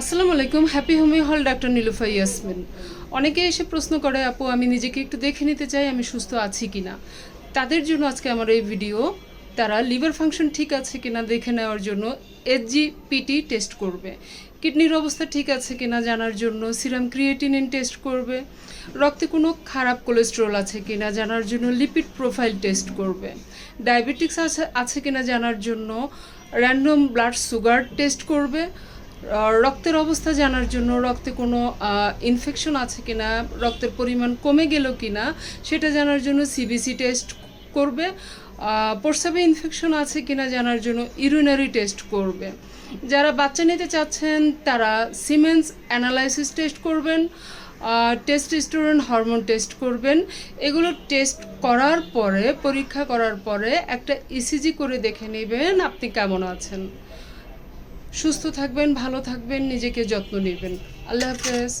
আসসালামু আলাইকুম হ্যাপি হোমি হল ডাক্তার নীলুফা ইয়াসমিন। অনেকে এসে প্রশ্ন করে, আপু, আমি নিজেকে একটু দেখে নিতে চাই, আমি সুস্থ আছি কিনা? তাদের জন্য আজকে আমার এই ভিডিও, তারা লিভার ফাংশন ঠিক আছে কিনা দেখে নেওয়ার জন্য এইচজিপিটি টেস্ট করবে। কিডনির অবস্থা ঠিক আছে কিনা জানার জন্য সিরাম ক্রিয়েটিনিন টেস্ট করবে। রক্তে কোনো খারাপ কোলেস্ট্রল আছে কিনা জানার জন্য লিপিড প্রোফাইল টেস্ট করবে। ডায়াবেটিক্স আছে আছে কিনা জানার জন্য র্যান্ডম ব্লাড সুগার টেস্ট করবে। রক্তের অবস্থা জানার জন্য রক্তে কোনো ইনফেকশন আছে কিনা, রক্তের পরিমাণ কমে গেল কিনা, সেটা জানার জন্য সিবিসি টেস্ট করবে। প্রস্রাবে ইনফেকশন আছে কি না জানার জন্য ইউরিনারি টেস্ট করবে। যারা বাচ্চা নিতে চাচ্ছেন, তারা সিমেন্স অ্যানালাইসিস টেস্ট করবেন টেস্ট স্টুডেন্ট হরমোন টেস্ট করবেন। এগুলো টেস্ট করার পরে, পরীক্ষা করার পরে একটা ইসিজি করে দেখে নেবেন আপনি কেমন আছেন। সুস্থ থাকবেন ভালো থাকবেন নিজেকে যত্ন নেবেন। আল্লাহ হাফেজ।